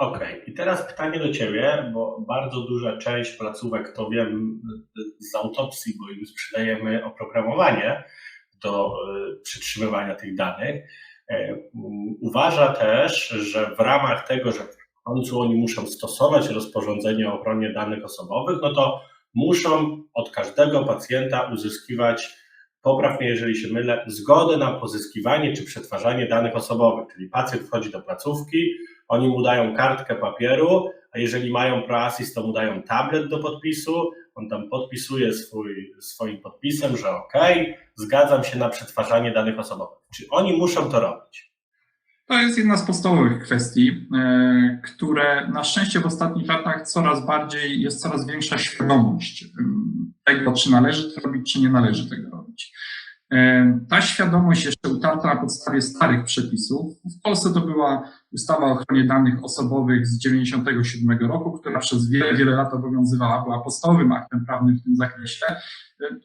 Okej, okay. i teraz pytanie do Ciebie, bo bardzo duża część placówek, to wiem z autopsji, bo im sprzedajemy oprogramowanie do e, przytrzymywania tych danych, e, uważa też, że w ramach tego, że w końcu oni muszą stosować rozporządzenie o ochronie danych osobowych, no to muszą od każdego pacjenta uzyskiwać, poprawnie jeżeli się mylę, zgodę na pozyskiwanie czy przetwarzanie danych osobowych, czyli pacjent wchodzi do placówki, oni mu dają kartkę papieru, a jeżeli mają ProAssist, to mu dają tablet do podpisu, on tam podpisuje swój, swoim podpisem, że ok, zgadzam się na przetwarzanie danych osobowych. Czy oni muszą to robić? To jest jedna z podstawowych kwestii, e, które na szczęście w ostatnich latach coraz bardziej jest coraz większa świadomość tego, czy należy to robić, czy nie należy tego robić. Ta świadomość jeszcze utarta na podstawie starych przepisów. W Polsce to była ustawa o ochronie danych osobowych z 1997 roku, która przez wiele, wiele lat obowiązywała, była podstawowym aktem prawnym w tym zakresie.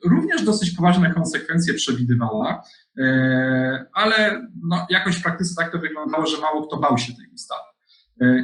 Również dosyć poważne konsekwencje przewidywała, ale no, jakoś w praktyce tak to wyglądało, że mało kto bał się tej ustawy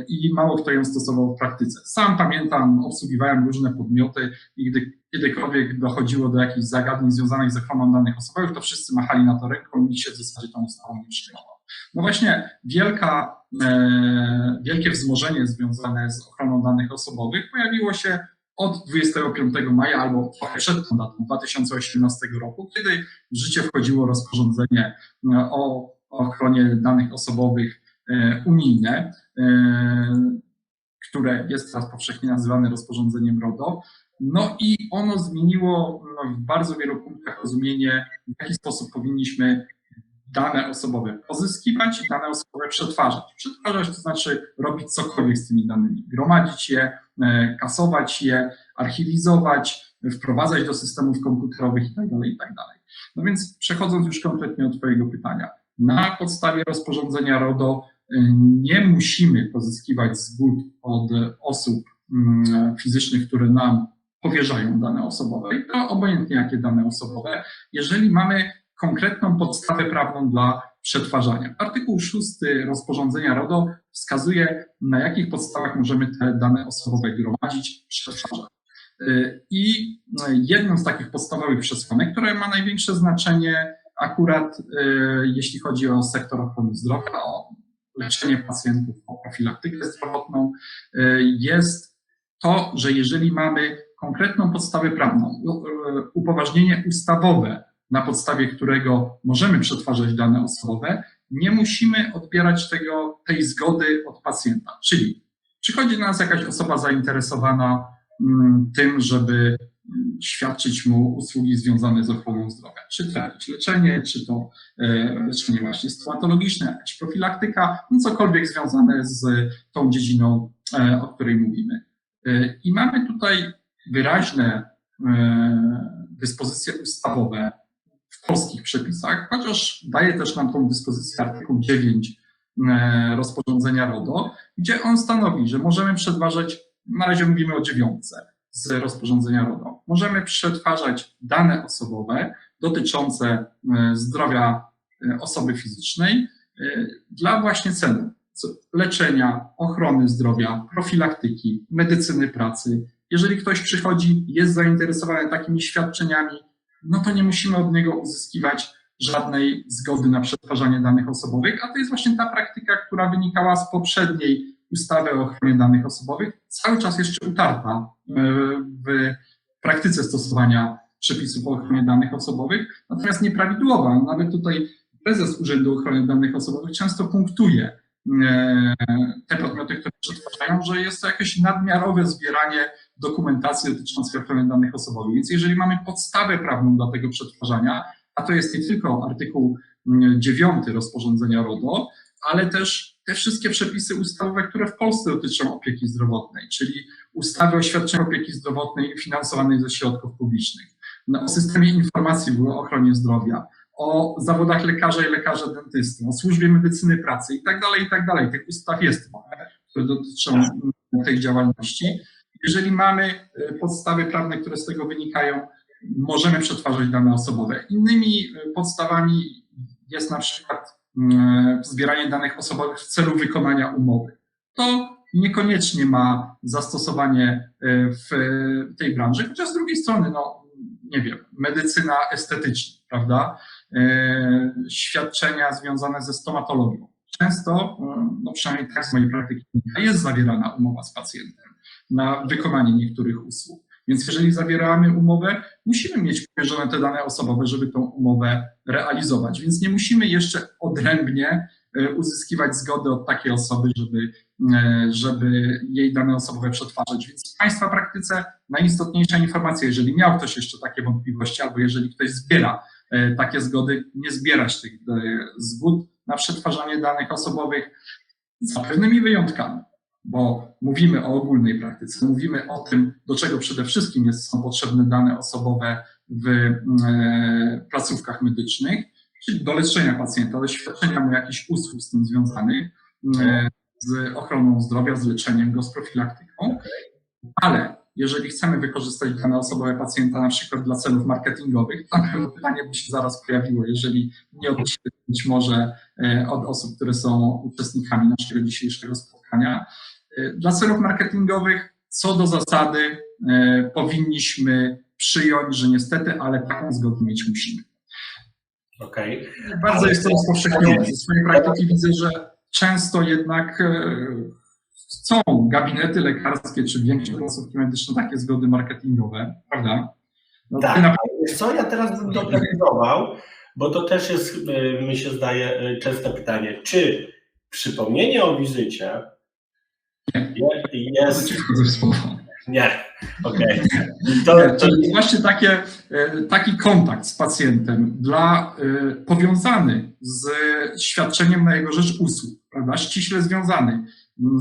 i mało kto ją stosował w praktyce. Sam pamiętam, obsługiwałem różne podmioty i gdy kiedykolwiek dochodziło do jakichś zagadnień związanych z ochroną danych osobowych, to wszyscy machali na to ręką i się w zasadzie tą ustawą nie przejmował. No właśnie, wielka, e, wielkie wzmożenie związane z ochroną danych osobowych pojawiło się od 25 maja albo trochę przed tą datą 2018 roku, kiedy w życie wchodziło rozporządzenie e, o ochronie danych osobowych e, unijne, e, które jest teraz powszechnie nazywane rozporządzeniem RODO. No i ono zmieniło no, w bardzo wielu punktach rozumienie, w jaki sposób powinniśmy dane osobowe pozyskiwać i dane osobowe przetwarzać. Przetwarzać to znaczy robić cokolwiek z tymi danymi, gromadzić je, e, kasować je, archiwizować, wprowadzać do systemów komputerowych itd. Tak itd. Tak no więc przechodząc już konkretnie do Twojego pytania. Na podstawie rozporządzenia RODO e, nie musimy pozyskiwać zgód od osób mm, fizycznych, które nam powierzają dane osobowe i to obojętnie jakie dane osobowe, jeżeli mamy konkretną podstawę prawną dla przetwarzania. Artykuł 6 rozporządzenia RODO wskazuje, na jakich podstawach możemy te dane osobowe gromadzić, przetwarzać. I jedną z takich podstawowych przesłanek, które ma największe znaczenie akurat e, jeśli chodzi o sektor ochrony zdrowia, o leczenie pacjentów, o profilaktykę zdrowotną, e, jest to, że jeżeli mamy konkretną podstawę prawną, e, upoważnienie ustawowe na podstawie którego możemy przetwarzać dane osobowe, nie musimy odbierać tego, tej zgody od pacjenta. Czyli przychodzi do nas jakaś osoba zainteresowana mm, tym, żeby świadczyć mu usługi związane z ochroną zdrowia. Czy to leczenie, czy to e, leczenie właśnie stomatologiczne, jakaś profilaktyka, no cokolwiek związane z tą dziedziną, e, o której mówimy. E, I mamy tutaj wyraźne dyspozycje ustawowe, w polskich przepisach, chociaż daje też nam tą dyspozycję artykuł 9 e, rozporządzenia RODO, gdzie on stanowi, że możemy przetwarzać, na razie mówimy o dziewiątce z rozporządzenia RODO, możemy przetwarzać dane osobowe dotyczące e, zdrowia e, osoby fizycznej dla właśnie celu leczenia, ochrony zdrowia, profilaktyki, medycyny pracy. Jeżeli ktoś przychodzi, jest zainteresowany takimi świadczeniami, no to nie musimy od niego uzyskiwać żadnej zgody na przetwarzanie danych osobowych, a to jest właśnie ta praktyka, która wynikała z poprzedniej ustawy o ochronie danych osobowych, cały czas jeszcze utarta e, w praktyce stosowania przepisów o ochronie danych osobowych, natomiast nieprawidłowa. Nawet tutaj prezes Urzędu Ochrony Danych Osobowych często punktuje e, te podmioty, które przetwarzają, że jest to jakieś nadmiarowe zbieranie dokumentacji dotyczącej ochrony danych osobowych. Więc jeżeli mamy podstawę prawną dla tego przetwarzania, a to jest nie tylko artykuł 9 mm, rozporządzenia RODO, ale też te wszystkie przepisy ustawowe, które w Polsce dotyczą opieki zdrowotnej, czyli ustawy o świadczeniu opieki zdrowotnej finansowanej ze środków publicznych, no, o systemie informacji w ochronie zdrowia, o zawodach lekarza i lekarza dentysty, o służbie medycyny pracy i tak dalej, i tak dalej. Tych ustaw jest, które dotyczą tej działalności. Jeżeli mamy e, podstawy prawne, które z tego wynikają, możemy przetwarzać dane osobowe. Innymi e, podstawami jest na przykład zbieranie danych osobowych w celu wykonania umowy. To niekoniecznie ma zastosowanie e, w tej branży, chociaż z drugiej strony, no nie wiem, medycyna estetyczna, prawda? E, Świadczenia związane ze stomatologią. Często, e, no przynajmniej tak z mojej praktyki, jest zawierana umowa z pacjentem na wykonanie niektórych usług. Więc jeżeli zawieramy umowę, musimy mieć powierzone te dane osobowe, żeby tą umowę realizować. Więc nie musimy jeszcze odrębnie e, uzyskiwać zgody od takiej osoby, żeby, e, żeby jej dane osobowe przetwarzać. Więc w Państwa praktyce najistotniejsza informacja, jeżeli miał ktoś jeszcze takie wątpliwości, albo jeżeli ktoś zbiera e, takie zgody, nie zbierać tych zgód na przetwarzanie danych osobowych za pewnymi wyjątkami bo mówimy o ogólnej praktyce, mówimy o tym, do czego przede wszystkim jest, są potrzebne dane osobowe w e, placówkach medycznych, czyli do leczenia pacjenta, do świadczenia mu jakichś usług z tym związanych, e, z ochroną zdrowia, z leczeniem go, z profilaktyką, ale jeżeli chcemy wykorzystać dane osobowe pacjenta na przykład dla celów marketingowych, to pytanie by się zaraz pojawiło, jeżeli nie od być może e, od osób, które są uczestnikami naszego dzisiejszego spotkania. E, Dla celów marketingowych, co do zasady, e, powinniśmy przyjąć, że niestety, ale taką zgodę mieć musimy. Okej. Bardzo jest to rozpowszechnione. Ze swojej praktyki widzę, że często jednak e, chcą gabinety lekarskie czy większe placówki medyczne takie zgody marketingowe, prawda? No, Tak, ty na- ale wiesz co, ja teraz bym doprecyzował, bo to też jest, mi się zdaje, częste pytanie, czy przypomnienie o wizycie jest... Nie, okej. Nie, To, Czyli właśnie takie, e, taki kontakt z pacjentem dla, e, powiązany z świadczeniem na jego rzecz usług, prawda? ściśle związany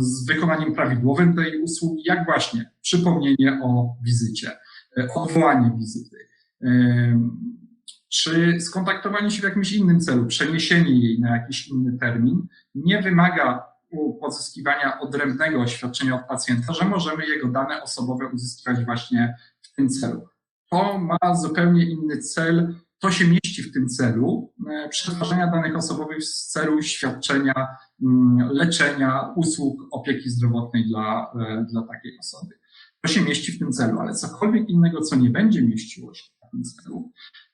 z wykonaniem prawidłowym tej usługi, jak właśnie przypomnienie o wizycie, e, odwołanie wizyty, czy skontaktowanie się w jakimś innym celu, przeniesienie jej na jakiś inny termin, nie wymaga pozyskiwania odrębnego oświadczenia od pacjenta, że możemy jego dane osobowe uzyskiwać właśnie w tym celu. To ma zupełnie inny cel, to się mieści w tym celu e, przetwarzania danych osobowych w celu świadczenia mm, leczenia, usług opieki zdrowotnej dla, e, dla takiej osoby. To się mieści w tym celu, ale cokolwiek innego, co nie będzie mieściło się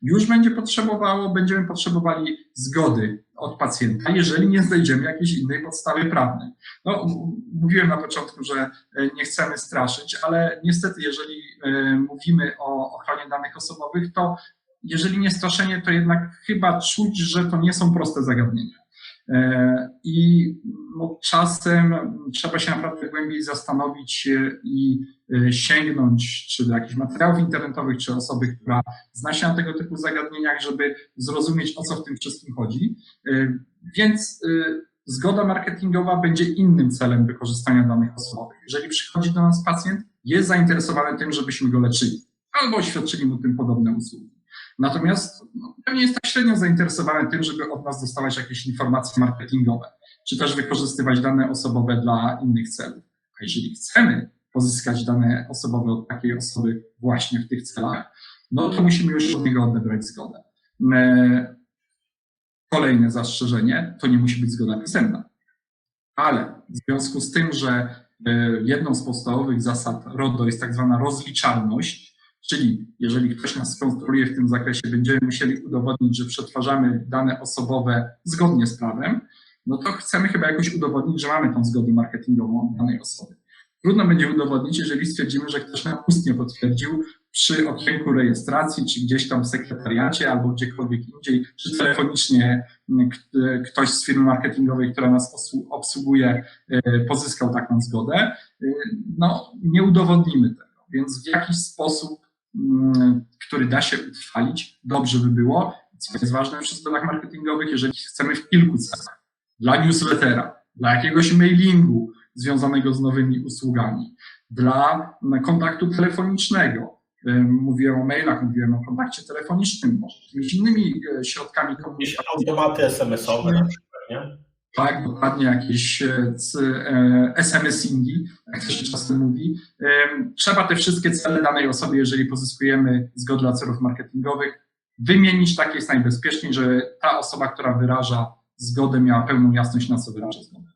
już będzie potrzebowało, będziemy potrzebowali zgody od pacjenta, jeżeli nie znajdziemy jakiejś innej podstawy prawnej. No, mówiłem na początku, że e, nie chcemy straszyć, ale niestety, jeżeli e, mówimy o ochronie danych osobowych, to jeżeli nie straszenie, to jednak chyba czuć, że to nie są proste zagadnienia. E, I no, czasem trzeba się naprawdę głębiej zastanowić e, i e, sięgnąć czy do jakichś materiałów internetowych, czy osoby, która zna się na tego typu zagadnieniach, żeby zrozumieć, o co w tym wszystkim chodzi. Więc zgoda marketingowa będzie innym celem wykorzystania danych osobowych. Jeżeli przychodzi do nas pacjent, jest zainteresowany tym, żebyśmy go leczyli albo świadczyli mu tym podobne usługi. Natomiast no, pewnie jest tak średnio zainteresowany tym, żeby od nas dostawać jakieś informacje marketingowe, czy też wykorzystywać dane osobowe dla innych celów. A jeżeli chcemy pozyskać dane osobowe od takiej osoby właśnie w tych celach, no to musimy już od niego odebrać zgodę. E, Kolejne zastrzeżenie, to nie musi być zgoda pisemna. Ale w związku z tym, że e, jedną z podstawowych zasad RODO jest tak zwana rozliczalność, czyli jeżeli ktoś nas skontroluje w tym zakresie, będziemy musieli udowodnić, że przetwarzamy dane osobowe zgodnie z prawem, no to chcemy chyba jakoś udowodnić, że mamy tą zgodę marketingową danej osoby. Trudno będzie udowodnić, jeżeli stwierdzimy, że ktoś nam ustnie potwierdził przy okienku rejestracji, czy gdzieś tam w sekretariacie, albo gdziekolwiek indziej, czy telefonicznie ktoś z firmy marketingowej, która nas obsługuje, e, pozyskał taką zgodę. E, No, nie udowodnimy tego, więc w jakiś sposób, który da się utrwalić, dobrze by było. Co jest ważne przy zgodach marketingowych, jeżeli chcemy w kilku celach, dla newslettera, dla jakiegoś mailingu związanego z nowymi usługami, dla mm, kontaktu telefonicznego. Ym, Mówiłem o mailach, mówiłem o kontakcie telefonicznym, może jakimiś innymi e, środkami komunikacji. automaty SMS-owe na przykład, nie? Tak, dokładnie jakieś e, e, SMS-ingi, jak to się czasem mówi. Trzeba te wszystkie cele danej osoby, jeżeli pozyskujemy zgodę dla celów marketingowych, wymienić, tak jest najbezpieczniej, żeby ta osoba, która wyraża zgodę, miała pełną jasność, na co wyraża zgodę.